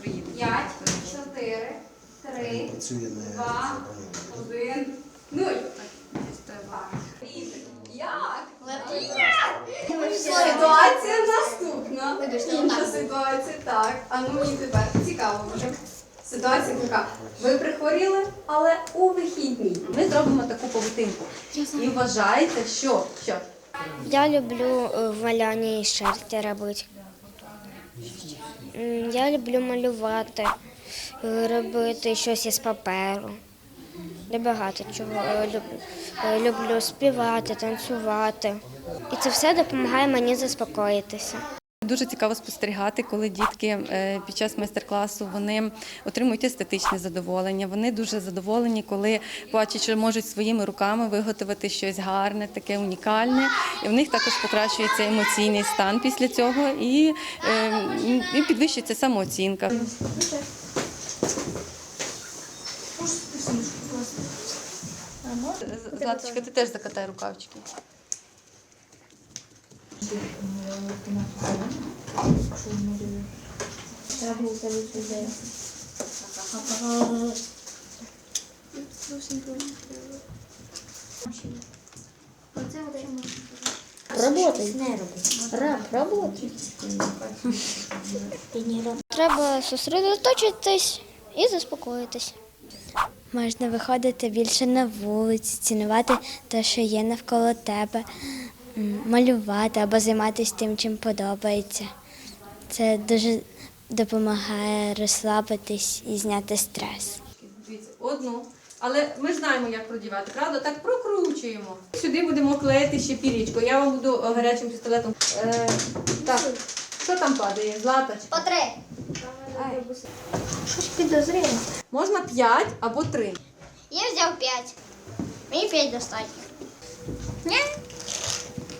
Приїду. П'ять, чотири, три, Працює не два, один, нуль. Як? Ситуація наступна. Інша ситуація, так. А ну мені тепер цікаво вже. Ситуація така. Ви прихворіли, але у вихідні. Ми зробимо таку павутинку. І вважаєте, що? що? Я люблю е, і малянні шерсті робити. Я люблю малювати, е, робити щось із паперу. Я багато чого люблю. Е, Люблю співати, танцювати. І це все допомагає мені заспокоїтися. Дуже цікаво спостерігати, коли дітки е, під час майстер-класу вони отримують естетичне задоволення. Вони дуже задоволені, коли бачать, що можуть своїми руками виготовити щось гарне, таке унікальне. І в них також покращується емоційний стан після цього і, е, і підвищується самооцінка. Златочка, ти теж закатай рукавчики. Треба зосередоточитись і заспокоїтись. Можна виходити більше на вулиці, цінувати те, що є навколо тебе, малювати або займатися тим, чим подобається. Це дуже допомагає розслабитись і зняти стрес. Дивіться, одну. Але ми знаємо, як продівати, правда? Так прокручуємо. Сюди будемо клеїти ще пірічку. Я вам буду е, гарячим пістолетом. Е, так, що там падає? Златочка? По три. Щось підозріло. Можна 5 або 3. Я взяв п'ять. Мені п'ять достатньо. Ні?